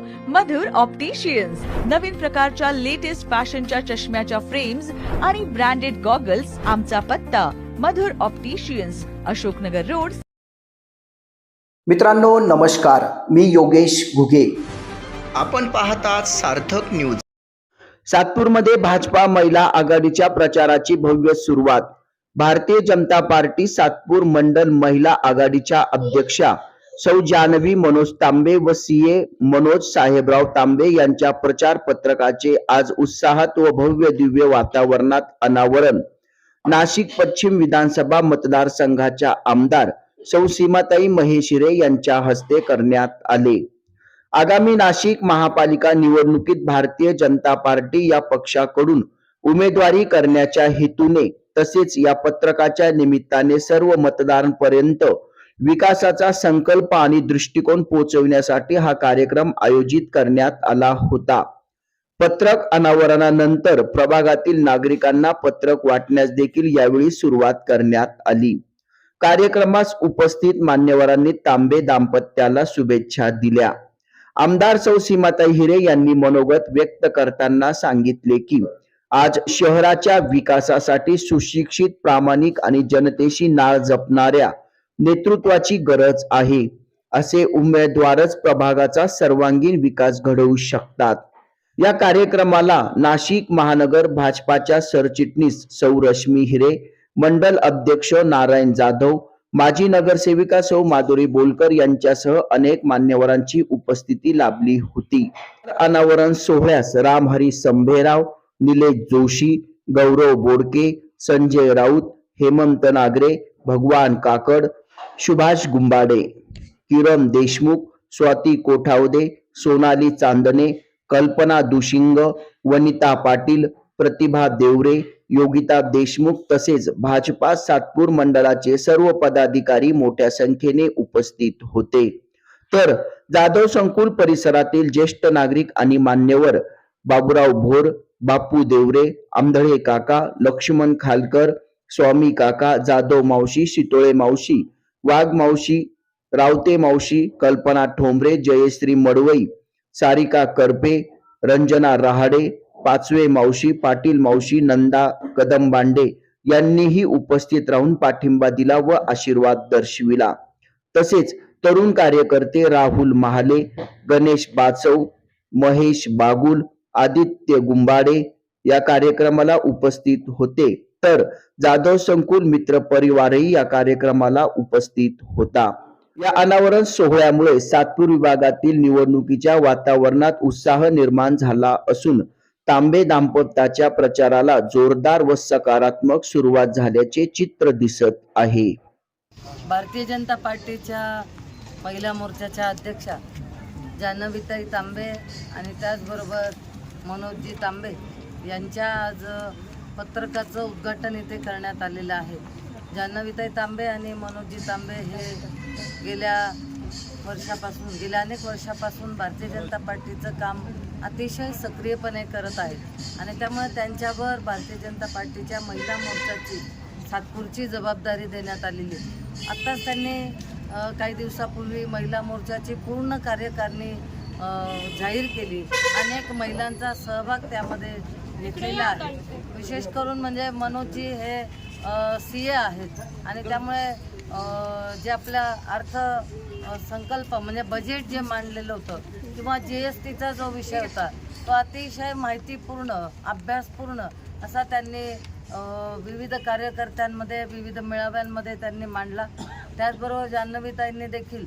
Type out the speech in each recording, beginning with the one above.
मधुर opticians नवीन प्रकारच्या latest फॅशनच्या चष्म्याच्या फ्रेम्स आणि ब्रँडेड गॉगल्स आमचा पत्ता. Madhur opticians Ashoknagar road. मित्रांनो नमस्कार. मी योगेश घुगे. आपण पाहतात सार्थक न्यूज सातपूरमध्ये भाजपा महिला आघाडीच्या प्रचाराची भव्य सुरुवात. भारतीय जनता पार्टी सातपूर मंडल महिला आघाडीच्या अध्यक्षा. सौ जानवी मनोज तांबे व सीए मनोज साहेबराव तांबे यांच्या प्रचार पत्रकाचे आज उत्साहात व भव्य दिव्य वातावरणात अनावरण. नाशिक पश्चिम विधानसभा मतदारसंघाच्या आमदार सौ सीमाताई महेशिरे यांच्या हस्ते करण्यात आले. आगामी नाशिक महापालिका निवडणुकीत भारतीय जनता पार्टी या पक्षाकडून उमेदवारी करण्याच्या हेतूने तसेच या पत्रकाच्या निमित्ताने सर्व मतदारांपर्यंत विकासाचा संकल्प आणि दृष्टिकोन पोहोचविण्यासाठी हा कार्यक्रम आयोजित करण्यात आला होता. पत्रक अनावरणानंतर प्रभागातील नागरिकांना पत्रक वाटण्यास देखील यावेळी सुरुवात करण्यात आली. कार्यक्रमास उपस्थित मान्यवरांनी तांबे दाम्पत्याला शुभेच्छा दिल्या. आमदार सौ सीमाताई हिरे यांनी मनोगत व्यक्त करताना सांगितले की आज शहराच्या विकासासाठी सुशिक्षित प्रामाणिक आणि जनतेशी नाळ जपणाऱ्या नेतृत्वाची गरज आहे. असे उमेदवारच प्रभागाचा सर्वांगीण विकास घडवू शकतात. या कार्यक्रमाला नाशिक महानगर भाजपाच्या सरचिटणीस सौरश्मी हिरे मंडल अध्यक्ष नारायण जाधव माजी नगरसेविका सौ माधुरी बोलकर यांच्यासह अनेक मान्यवरांची उपस्थिती लाभली होती. अनावरण सोहळ्यास रामहरी संभेराव निलेश जोशी गौरव बोडके संजय राऊत हेमंत नागरे भगवान काकड सुभाष गुंबाडे किरण देशमुख स्वाती कोठावदे सोनाली चांदणे कल्पना दुशिंग वनिता पाटील प्रतिभा देवरे योगिता देशमुख तसेच भाजपा सातपूर मंडळाचे सर्व पदाधिकारी मोठ्या संख्येने उपस्थित होते. तर जाधव संकुल परिसरातील ज्येष्ठ नागरिक आणि मान्यवर बाबुराव भोर बापू देवरे आंधळे काका लक्ष्मण खालकर स्वामी काका जाधव मावशी शितोळे मावशी वाघ मावशी रावते मावशी कल्पना ठोंबरे जयश्री मडवई सारिका करपे रंजना रहाडे पाचवे मावशी पाटील मावशी नंदा कदमबांडे यांनीही उपस्थित राहून पाठिंबा दिला व आशीर्वाद दर्शविला. तसेच तरुण कार्यकर्ते राहुल महाले गणेश बाचव महेश बागुल आदित्य गुंबाडे या कार्यक्रमाला उपस्थित होते. तर जाधव संकुल मित्र परिवारही या कार्यक्रमाला उपस्थित होता. या अनावरण सोहळ्यामुळे सातपूर विभागातील निवडणुकीच्या वातावरणात उत्साह निर्माण झाला असून तांबे दाम्पत्याच्या प्रचाराला जोरदार व सकारात्मक सुरुवात झाल्याचे चित्र दिसत आहे. भारतीय जनता पार्टीच्या पहिल्या मोर्चाच्या अध्यक्षा जान्हवीताई तांबे आणि त्याचबरोबर मनोजजी तांबे यांच्या आज पत्रकाचं उद्घाटन इथे करण्यात आलेलं आहे. जान्हवीताई तांबे आणि मनोजजी तांबे हे गेल्या वर्षापासून गेल्या अनेक वर्षापासून भारतीय जनता पार्टीचं काम अतिशय सक्रियपणे करत आहेत. आणि त्यामुळे त्यांच्यावर भारतीय जनता पार्टीच्या महिला मोर्चाची सातपूरची जबाबदारी देण्यात आलेली आत्ताच त्यांनी काही दिवसापूर्वी महिला मोर्चाची पूर्ण कार्यकारिणी जाहीर केली. अनेक महिलांचा सहभाग त्यामध्ये घेतलेला आहे. विशेष करून म्हणजे मनोजी हे सी ए आहेत. आणि त्यामुळे जे आपला अर्थ संकल्प म्हणजे बजेट जे मांडलेलं होतं किंवा जी एस टीचा जो विषय होता तो अतिशय माहितीपूर्ण अभ्यासपूर्ण असा त्यांनी विविध कार्यकर्त्यांमध्ये विविध मेळाव्यांमध्ये त्यांनी मांडला. त्याचबरोबर जान्हवीताईंनी देखील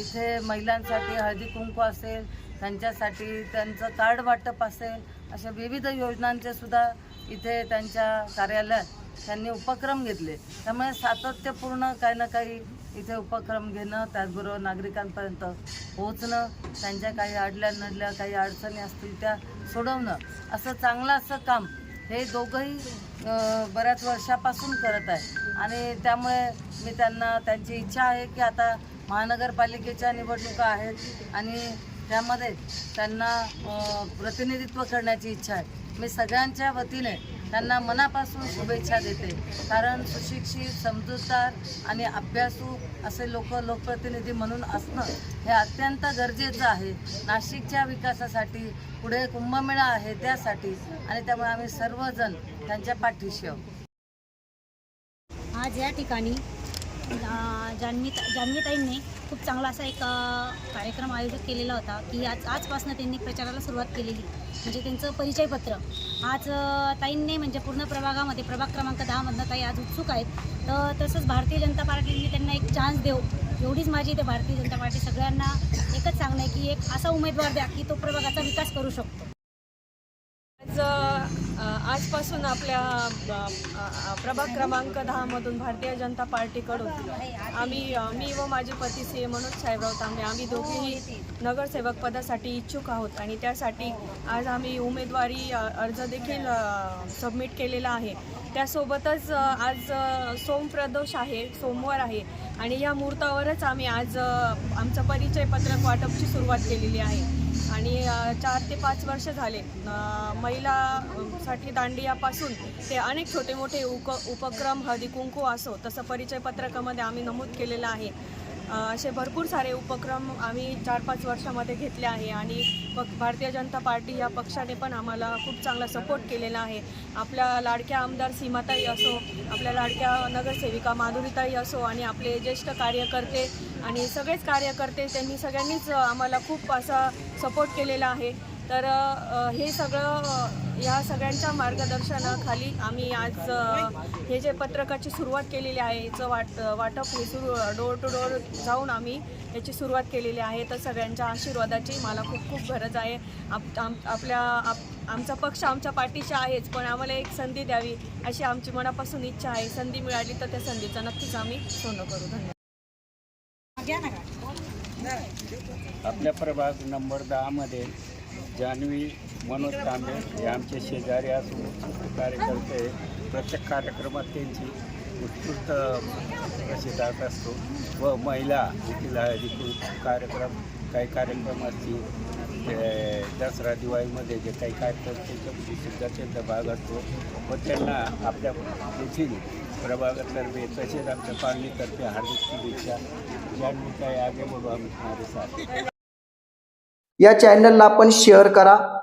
इथे महिलांसाठी हळदी कुंकू असेल त्यांच्यासाठी त्यांचं कार्ड वाटप असेल अशा विविध योजनांचे सुद्धा इथे त्यांच्या कार्यालयात त्यांनी उपक्रम घेतले. त्यामुळे सातत्यपूर्ण काही ना काही इथे उपक्रम घेणं त्याचबरोबर नागरिकांपर्यंत पोहोचणं त्यांच्या काही अडल्या नडल्या काही अडचणी असतील त्या सोडवणं असं चांगलं असं काम हे दोघंही बऱ्याच वर्षापासून करत आहे. आणि त्यामुळे मी त्यांना त्यांची इच्छा आहे की आता महानगरपालिकेच्या निवडणुका आहेत आणि त्यामध्ये त्यांना प्रतिनिधित्व करण्याची इच्छा आहे. मी सगळ्यांच्या वतीने त्यांना मनापासून शुभेच्छा देते. कारण सुशिक्षित समजूतदार आणि अभ्यासू असे लोक लोकप्रतिनिधी म्हणून असणं हे अत्यंत गरजेचं आहे. नाशिकच्या विकासासाठी पुढे कुंभमेळा आहे त्यासाठी आणि त्यामुळे आम्ही सर्वजण त्यांच्या पाठीशी आहोत. आज या ठिकाणी अ, जान्हवी खूप चांगला असा एक कार्यक्रम आयोजित केलेला होता की आज आजपासून त्यांनी प्रचाराला सुरुवात केलेली. म्हणजे त्यांचं परिचयपत्र. आज ताईंनी म्हणजे पूर्ण प्रभागामध्ये प्रभाग क्रमांक दहामधनं ताई आज उत्सुक आहेत. तर तसंच भारतीय जनता पार्टीने त्यांना एक चान्स देऊ. एवढीच माझी ते भारतीय जनता पार्टी सगळ्यांना एकच सांगणं आहे की एक असा उमेदवार द्या की तो प्रभागाचा विकास करू शकतो. आज आजपासून आपल्या प्रभाग क्रमांक दहामधून भारतीय जनता पार्टीकडून आम्ही मी व माझे पती सी मनोज साहेबराव तांबे आम्ही दोघेही नगरसेवक पदासाठी इच्छुक आहोत आणि त्यासाठी आज आम्ही उमेदवारी अर्ज देखील सबमिट केलेला आहे. त्यासोबतच आज सोमप्रदोष आहे सोमवार आहे आणि या मुहूर्तावरच आम्ही आज आमचं परिचय पत्रक वाटपची सुरुवात केलेली आहे. आणि चार ते पाच वर्ष झाले महिलासाठी महिला साठी दांडियापासून ते अनेक छोटे मोठे उक उपक्रम हळदी कुंकू असो तसं परिचय पत्रकामध्ये आम्ही नमूद केलेलं आहे. असे भरपूर सारे उपक्रम आम्ही चार पाच वर्षामध्ये घेतले आहे आणि भारतीय जनता पार्टी या पक्षाने पण आम्हाला खूप चांगला सपोर्ट केलेला आहे. आपल्या लाडक्या आमदार सीमाताई असो आपल्या लाडक्या नगरसेविका माधुरीताई असो आणि आपले ज्येष्ठ कार्यकर्ते आणि सगळेच कार्यकर्ते त्यांनी सगळ्यांनीच आम्हाला खूप असा सपोर्ट केलेला आहे. तर हे सगळं या सगळ्यांच्या मार्गदर्शनाखाली आम्ही आज हे जे पत्रकाची सुरुवात केलेली आहे याचं वाट वाटप हे सुरू डोर टू डोर जाऊन आम्ही याची सुरुवात केलेली आहे. तर सगळ्यांच्या आशीर्वादाची मला खूप खूप गरज आहे. आप आम आपल्या आप आमचा पक्ष आमच्या पाठीशी आहेच पण आम्हाला एक संधी द्यावी अशी आमची मनापासून इच्छा आहे. संधी मिळाली तर त्या संधीचं नक्कीच आम्ही सोनं करू. धन्यवाद. आपल्या प्रभाग नंबर दहामध्ये जान्हवी मनोज तांबे हे आमचे शेजारी असून उत्कृष्ट कार्यकर्ते आहे. प्रत्येक कार्यक्रमात त्यांची उत्कृष्ट प्रसिद्धात असतो. व महिला देखील कार्यक्रम काही कार्यक्रम असतील. दसरा दिवाळीमध्ये जे काही कार्यक्रम त्याच्यामध्ये सुद्धा त्यांचा भाग असतो. व त्यांना आपल्या येथील प्रभागातर्फे तसेच आमच्या पाहणीतर्फे हार्दिक शुभेच्छा. जान्हवी काही आगे बघू आम्ही या चॅनलला आपण शेअर करा.